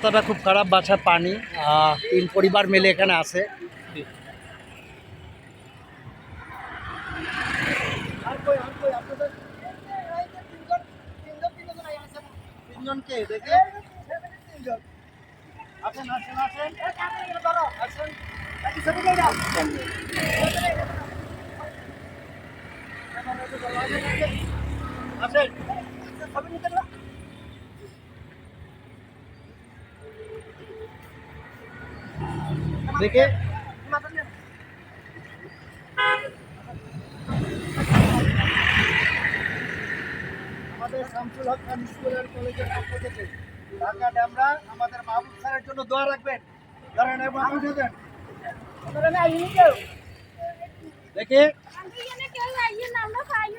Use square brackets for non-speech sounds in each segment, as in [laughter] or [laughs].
রাস্তাটা খুব খারাপ বাসায় পানি তিন পরিবার মিলে এখানে আছে। আসেন। দেখে আমাদের শামসুল হক খান স্কুল অ্যান্ড কলেজের পক্ষ থেকে ঢাকা ড্যামরা আমাদের মাহবুব স্যারের জন্য দোয়া রাখবেন ধরেন এবং উঠে দেন দেখে আপনারা কটাই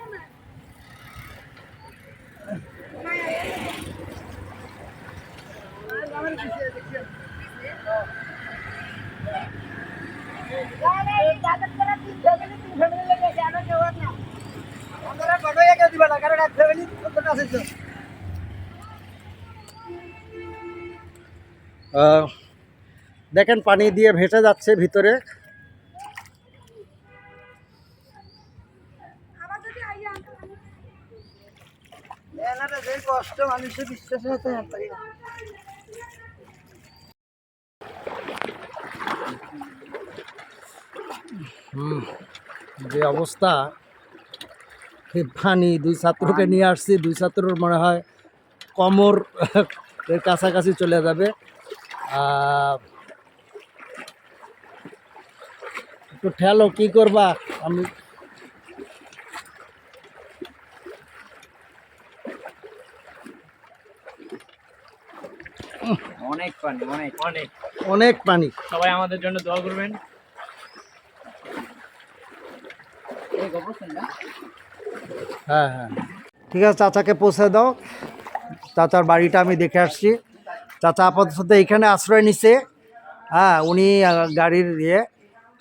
দেখেন পানি দিয়ে ভেসে যাচ্ছে ভিতরে। কষ্ট মানুষের বিশ্বাসের হতে পারি যে অবস্থা। ফানি দুই ছাত্রকে নিয়ে আসছি দুই ছাত্রর মনে হয় কমর [laughs] এর কাছাকাছি চলে যাবে। একটু ঠেলো কি করবা? আমি অনেক পানি অনেক অনেক। অনেক পানি। সবাই আমাদের জন্য দোয়া করবেন। হ্যাঁ হ্যাঁ। ঠিক আছে, চাচাকে পৌঁছে দাও। চাচার বাড়িটা আমি দেখে আসছি। চাচা আপাতত এখানে আশ্রয় নিছে। হ্যাঁ উনি গাড়ির ইয়ে।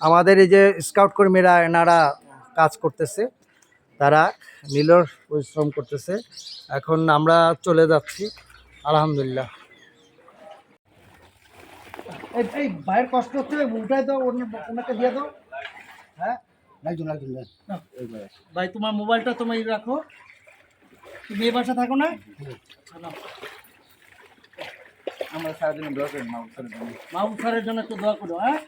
আমাদের এই যে স্কাউট কর্মীরা, এনারা কাজ করতেছে। তারা নীলর পরিশ্রম করতেছে। এখন আমরা চলে যাচ্ছি। আলহামদুলিল্লাহ। এই ভাইয়ের কষ্ট হচ্ছে দাও ওনাকে দিয়ে দাও। হ্যাঁ? একজন একজন ভাই তোমার মোবাইলটা তুমি রাখো। তুমি এই বাসা থাকো না? নাও। আমরা সারাদিন দোয়া করি মা উত্তরের জন্য মাহবুব স্যারের জন্য একটু দোয়া করো হ্যাঁ?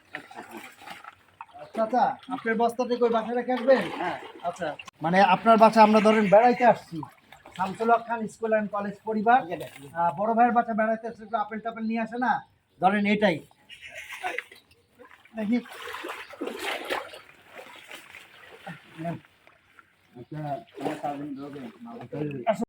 আচ্ছা আচ্ছা আপনার বস্তা থেকে ওই বাসায় রেখে আসবেন? হ্যাঁ আচ্ছা। মানে আপনার বাসা আমরা ধরেন বেড়াইতে আসছি। Shamsul Haque Khan school and college পরিবার। আহ, বড় ভাইয়ের বাসা বেড়াইতে আসলে একটু আপেল টাপেল নিয়ে আসে না? ধরেন এটাই। দেখি। আচ্ছা আমরা সারাদিন দোয়া করি মা উত্তরের